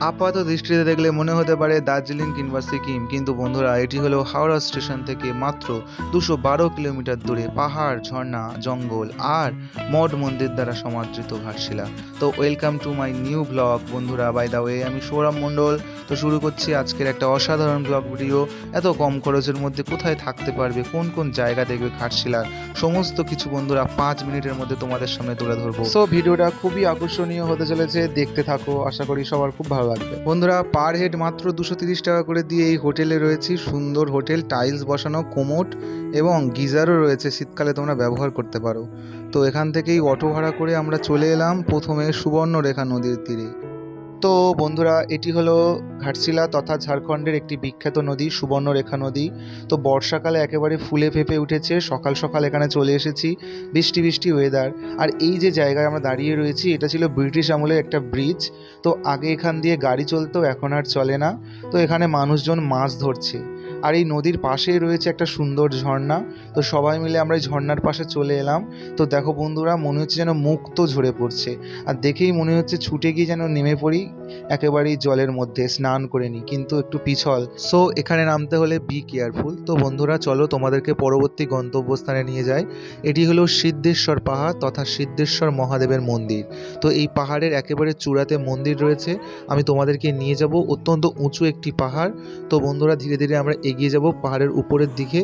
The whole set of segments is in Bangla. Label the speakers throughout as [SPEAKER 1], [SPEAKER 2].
[SPEAKER 1] আপাত দৃষ্টিতে দেখলে মনে হতে পারে দার্জিলিং কিংবা সিকিম, কিন্তু বন্ধুরা, এটি হলো হাওড়া স্টেশন থেকে মাত্র দুশো বারো কিলোমিটার দূরে পাহাড়, ঝর্ণা, জঙ্গল আর মঠ মন্দির দ্বারা সমাদৃত ঘাটশিলা। তো welcome to my new blog বন্ধুরা। বাই দা ওয়ে আমি সৌরভ মণ্ডল। তো শুরু করছি আজকের একটা অসাধারণ ব্লগ ভিডিও এত কম খরচের মধ্যে কোথায় থাকতে পারবে? কোন কোন জায়গা দেখবে ঘাটশিলার সমস্ত কিছু বন্ধুরা, পাঁচ মিনিটের মধ্যে তোমাদের সামনে তুলে ধরবো। তো ভিডিওটা খুবই আকর্ষণীয় হতে চলেছে। দেখতে থাকো। আশা করি সবার খুব ভালো লাগবে। বন্ধুরা পার হেড মাত্র দুশো তিরিশ টাকা করে দিয়ে এই হোটেলে রয়েছি। সুন্দর হোটেল টাইলস বসানো, কোমোট এবং গিজারও রয়েছে। শীতকালে তোমরা ব্যবহার করতে পারো। তো এখান থেকেই অটো ভাড়া করে আমরা চলে এলাম প্রথমে সুবর্ণরেখা নদীর তীরে। তো বন্ধুরা, এটি হলো ঘাটশিলা তথা ঝাড়খণ্ডের একটি বিখ্যাত নদী, সুবর্ণরেখা নদী। তো বর্ষাকালে একেবারে ফুলে ফেপে উঠেছে, সকাল সকাল এখানে চলে এসেছি, বৃষ্টি বৃষ্টি ওয়েদার আর এই যে জায়গায় আমরা দাঁড়িয়ে রয়েছি, এটা ছিল ব্রিটিশ আমলের একটা ব্রিজ তো আগে এখান দিয়ে গাড়ি চলতো, এখন আর চলে না। তো এখানে মানুষজন মাছ ধরছে। আর এই নদীর পাশেই রয়েছে একটা সুন্দর ঝর্ণা। তো সবাই মিলে আমরা এই ঝর্ণার পাশে চলে এলাম। তো দেখো বন্ধুরা, মনে হচ্ছে যেন মুক্ত ঝরে পড়ছে। আর দেখেই মনে হচ্ছে ছুটে গিয়ে যেন নেমে পড়ি, একেবারেই জলের মধ্যে স্নান করে নিই, কিন্তু একটু পিছল। সো এখানে নামতে হলে বি কেয়ারফুল তো বন্ধুরা, চলো তোমাদেরকে পরবর্তী গন্তব্যস্থানে নিয়ে যাই। এটি হলো সিদ্ধেশ্বর পাহাড় তথা সিদ্ধেশ্বর মহাদেবের মন্দির। তো এই পাহাড়ের একেবারে চূড়াতে মন্দির রয়েছে। আমি তোমাদেরকে নিয়ে যাব অত্যন্ত উঁচু একটি পাহাড়। তো বন্ধুরা, ধীরে ধীরে আমরা এগিয়ে যাব পাহাড়ের উপরের দিকে।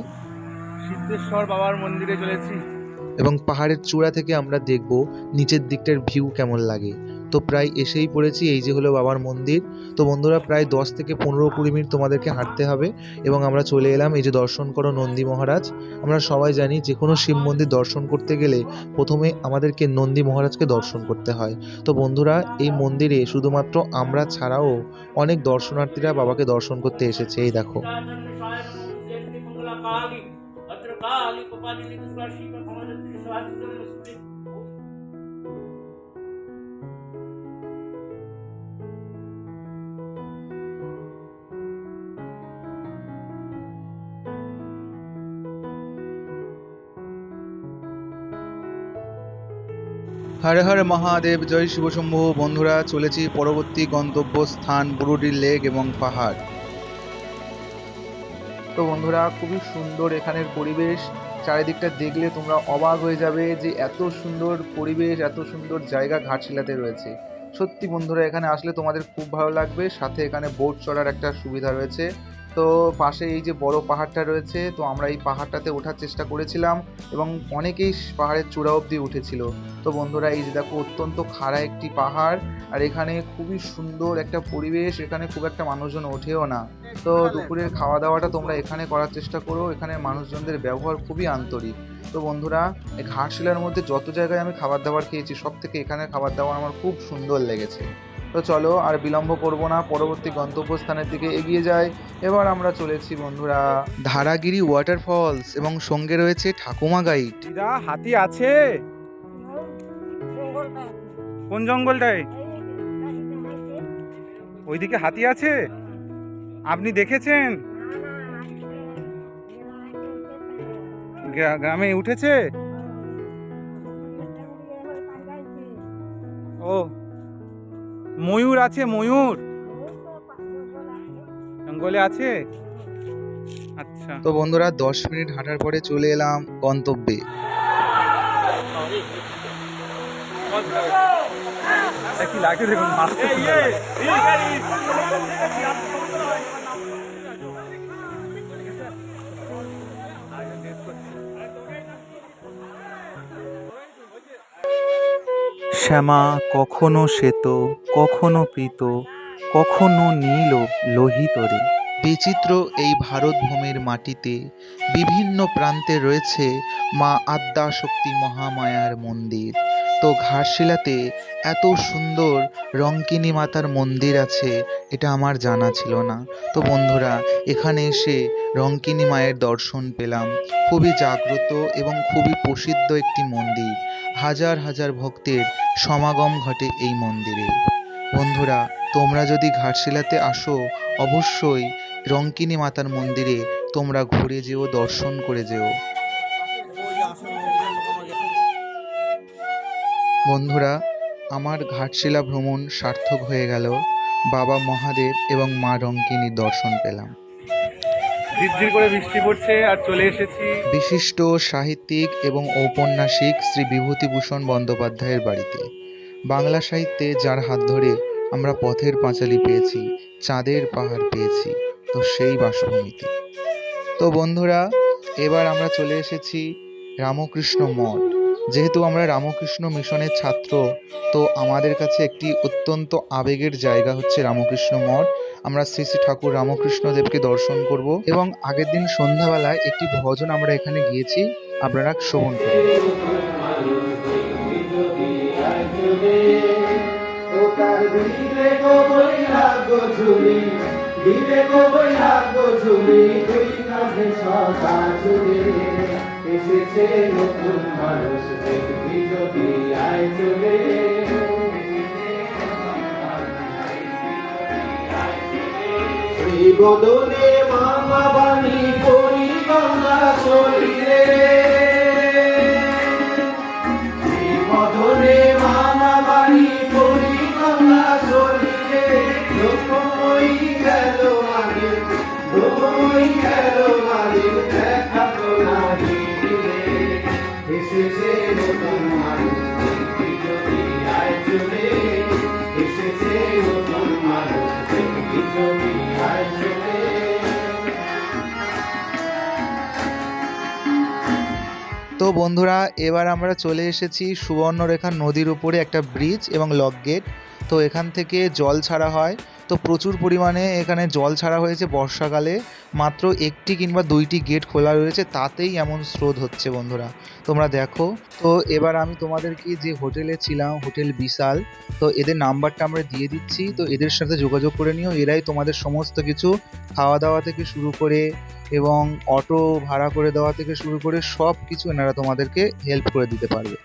[SPEAKER 2] সিদ্ধেশ্বর বাবার মন্দিরে চলেছি।
[SPEAKER 1] এবং পাহাড়ের চূড়া থেকে আমরা দেখব নিচের দিকটার ভিউ কেমন লাগে। তো প্রায় এসেই পড়েছি, এই যে হলো বাবার মন্দির। তো বন্ধুরা, প্রায় দশ থেকে পনেরো কুড়ি মিনিট তোমাদেরকে হাঁটতে হবে এবং আমরা চলে এলাম এই যে দর্শন করো নন্দী মহারাজ। আমরা সবাই জানি যে কোনো শিব মন্দির দর্শন করতে গেলে প্রথমে আমাদেরকে নন্দী মহারাজকে দর্শন করতে হয়। তো বন্ধুরা, এই মন্দিরে শুধুমাত্র আমরা ছাড়াও অনেক দর্শনার্থীরা বাবাকে দর্শন করতে এসেছে, এই দেখো। হরে হরে মহাদেব, জয় শিবশম্ভু বন্ধুরা, চলেছি পরবর্তী গন্তব্য স্থান বুরুডি লেক এবং পাহাড়। তো বন্ধুরা, খুবই সুন্দর এখানের পরিবেশ। চারিদিকটা দেখলে তোমরা অবাক হয়ে যাবে যে এত সুন্দর পরিবেশ, এত সুন্দর জায়গা ঘাটশিলাতে রয়েছে। সত্যি বন্ধুরা, এখানে আসলে তোমাদের খুব ভালো লাগবে। সাথে এখানে বোট চড়ার একটা সুবিধা রয়েছে। তো পাশে এই যে বড় পাহাড়টা রয়েছে, তো আমরা এই পাহাড়টাতে ওঠার চেষ্টা করেছিলাম এবং অনেকেই পাহাড়ের চূড়া অবধি উঠেছিল। তো বন্ধুরা, এই যে দেখো, অত্যন্ত খাড়া একটি পাহাড় আর এখানে খুবই সুন্দর একটা পরিবেশ, এখানে খুব একটা মানুষজন ওঠেও না। তো দুপুরের খাওয়া দাওয়াটা তোমরা এখানে করার চেষ্টা করো এখানে মানুষজনদের ব্যবহার খুবই আন্তরিক। তো বন্ধুরা, এই ঘাটশিলার মধ্যে যত জায়গায় আমি খাবার দাবার খেয়েছি সব থেকে এখানে খাবার দাবার আমার খুব সুন্দর লেগেছে। তো চলো আর বিলম্ব করব না, পরবর্তী গন্তব্যস্থানের দিকে এগিয়ে যাই। এবার আমরা চলেছি বন্ধুরা। ধারাগিরি ওয়াটারফলস এবং সঙ্গে রয়েছে ঠাকুমা গাইড
[SPEAKER 2] হাতি আছে? কোন জঙ্গলটায়? ওইদিকে হাতি আছে? আপনি দেখেছেন? গ্রামে উঠেছে? ও ময়ূর আছে ময়ূর জঙ্গলে আছে আচ্ছা
[SPEAKER 1] তো বন্ধুরা দশ মিনিট হাঁটার পরে চলে এলাম গন্তব্যে
[SPEAKER 2] কি লাগে দেখুন
[SPEAKER 3] শ্যামা কখনো শ্বেত, কখনো পীত কখনো নীল লোহিতরে
[SPEAKER 1] বিচিত্র এই ভারত ভূমির মাটিতে বিভিন্ন প্রান্তে রয়েছে মা আদ্যাশক্তি মহামায়ার মন্দির। তো ঘাটশিলাতে এত সুন্দর রঙ্কিনী মাতার মন্দির আছে, এটা আমার জানা ছিল না। তো বন্ধুরা, এখানে এসে রঙ্কিনী মায়ের দর্শন পেলাম। খুবই জাগ্রত এবং খুবই প্রসিদ্ধ একটি মন্দির। হাজার হাজার ভক্তের সমাগম ঘটে এই মন্দিরে। বন্ধুরা, তোমরা যদি ঘাটশিলাতে আসো, অবশ্যই রঙ্কিনী মাতার মন্দিরে তোমরা ঘুরে যেও, দর্শন করে যেও। বন্ধুরা আমার ঘাটশিলা ভ্রমণ সার্থক হয়ে গেল। বাবা মহাদেব এবং মা রঙ্কিনীর দর্শন পেলাম।
[SPEAKER 2] ঝিরঝির করে বৃষ্টি পড়ছে আর চলে এসেছি।
[SPEAKER 1] বিশিষ্ট সাহিত্যিক এবং ঔপন্যাসিক শ্রী বিভূতিভূষণ বন্দ্যোপাধ্যায়ের বাড়িতে। বাংলা সাহিত্যে যার হাত ধরে আমরা পথের পাঁচালী পেয়েছি চাঁদের পাহাড় পেয়েছি তো সেই বাসভূমিতে। তো বন্ধুরা এবার আমরা চলে এসেছি রামকৃষ্ণ মঠ। যেহেতু আমরা রামকৃষ্ণ মিশনের ছাত্র, তো আমাদের কাছে একটি অত্যন্ত আবেগের জায়গা হচ্ছে রামকৃষ্ণ মঠ। আমরা শ্রী শ্রী ঠাকুর রামকৃষ্ণ দেবকে দর্শন করব এবং আগের দিন সন্ধ্যাবেলায় একটি ভজন আমরা এখানে গিয়েছি। আপনারা শ্রবণ করুন।
[SPEAKER 4] এসেছে নতুন মানুষ দেখবি যদি আয় চলে। বদলে মামা বাণী করি শরীরে
[SPEAKER 1] বন্ধুরা, এবার আমরা চলে এসেছি সুবর্ণরেখা নদীর উপরে একটা ব্রিজ এবং লক গেট তো এখান থেকে জল ছাড়া হয়। তো প্রচুর পরিমাণে এখানে জল ছাড়া হয়েছে বর্ষাকালে। মাত্র একটি কিংবা দুইটি গেট খোলা রয়েছে, তাতেই এমন স্রোত হচ্ছে বন্ধুরা। তোমরা দেখো। তো এবার আমি তোমাদেরকে যে হোটেলে ছিলাম, হোটেল বিশাল, তো এদের নাম্বারটা আমরা দিয়ে দিচ্ছি। তো এদের সাথে যোগাযোগ করে নিও। এরাই তোমাদের সমস্ত কিছু খাওয়া দাওয়া থেকে শুরু করে এবং অটো ভাড়া করে দেওয়া থেকে শুরু করে সব কিছু এনারা তোমাদেরকে হেল্প করে দিতে পারবে।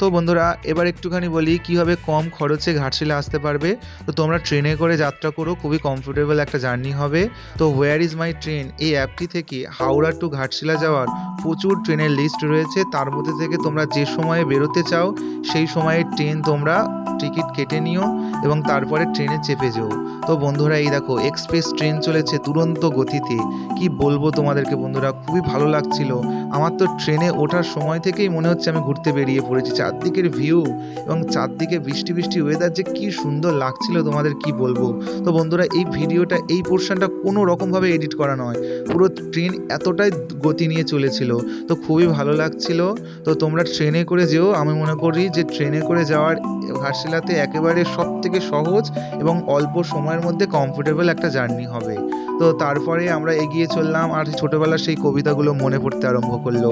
[SPEAKER 1] তো বন্ধুরা, এবার একটুখানি বলি কীভাবে কম খরচে ঘাটশিলা আসতে পারবে। তো তোমরা ট্রেনে করে যাত্রা করো, খুবই কমফোর্টেবল একটা জার্নি হবে। তো হোয়ার ইজ মাই ট্রেন এই অ্যাপটি থেকে হাওড়া টু ঘাটশিলা যাওয়ার প্রচুর ট্রেনের লিস্ট রয়েছে। তার মধ্যে থেকে তোমরা যে সময়ে বেরোতে চাও, সেই সময়ে ট্রেন তোমরা টিকিট কেটে নিও এবং তারপরে ট্রেনে চেপে যেও। তো বন্ধুরা, এই দেখো এক্সপ্রেস ট্রেন চলেছে দুরন্ত গতিতে। কি বলব তোমাদেরকে বন্ধুরা, খুবই ভালো লাগছিল। আমার তো ট্রেনে ওঠার সময় থেকেই মনে হচ্ছে আমি ঘুরতে বেরিয়ে পড়েছি। চারদিকের ভিউ এবং চারদিকে বৃষ্টি বৃষ্টি ওয়েদার যে কি সুন্দর লাগছিল তোমাদের কি বলব। তো বন্ধুরা, এই ভিডিওটা, এই পোর্শনটা কোনো রকমভাবে এডিট করা নয়। পুরো ট্রেন এতটাই গতি নিয়ে চলেছিল। তো খুবই ভালো লাগছিল। তো তোমরা ট্রেনে করে যেও। আমি মনে করি যে ট্রেনে করে যাওয়ার ঘাটশিলাতে একেবারে সব থেকে সহজ এবং অল্প সময়ের মধ্যে কমফোর্টেবল একটা জার্নি হবে। তো তারপরে আমরা এগিয়ে চললাম আর ছোটোবেলার সেই কবিতাগুলো মনে পড়তে আরম্ভ করল।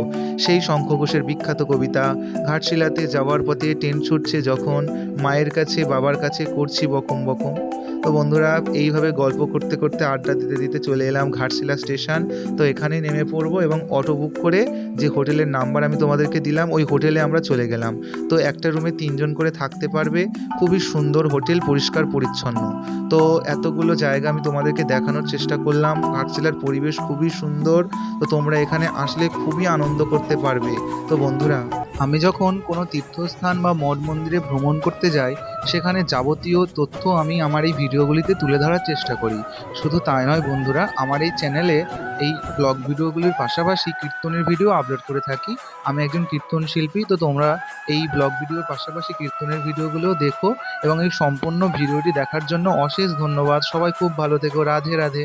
[SPEAKER 1] সেই শঙ্খ ঘোষের বিখ্যাত কবিতা, ঘাটশিলাতে যাওয়ার পথে ট্রেন ছুটছে যখন, মায়ের কাছে, বাবার কাছে করছি বকম বকম। তো বন্ধুরা, এইভাবে গল্প করতে করতে আড্ডা দিতে দিতে চলে এলাম ঘাটশিলা স্টেশন। তো এখানেই নেমে পড়ব এবং অটো বুক করে যে হোটেলের নাম্বার আমি তোমাদেরকে দিলাম, ওই হোটেলে আমরা চলে গেলাম। তো একটা রুমে তিনজন করে থাকতে পারবে খুবই সুন্দর হোটেল পরিষ্কার পরিচ্ছন্ন। তো এতগুলো জায়গা আমি তোমাদেরকে দেখানোর চেষ্টা করলাম। ঘাটশিলার পরিবেশ খুবই সুন্দর। তো তোমরা এখানে আসলে খুবই আনন্দ করতে পারবে। তো বন্ধুরা, আমি যখন কোনো তীর্থস্থান বা মঠ মন্দিরে ভ্রমণ করতে যাই, সেখানে যাবতীয় তথ্য আমি আমার এই ভিডিওগুলিতে তুলে ধরার চেষ্টা করি। শুধু তাই নয় বন্ধুরা, আমার এই চ্যানেলে এই ব্লগ ভিডিওগুলির পাশাপাশি কীর্তনের ভিডিও আপলোড করে থাকি। আমি একজন কীর্তন শিল্পী, তো তোমরা এই ব্লগ ভিডিওর পাশাপাশি কীর্তনের ভিডিওগুলোও দেখো এবং এই সম্পূর্ণ ভিডিওটি দেখার জন্য অশেষ ধন্যবাদ। সবাই খুব ভালো থেকো। রাধে রাধে।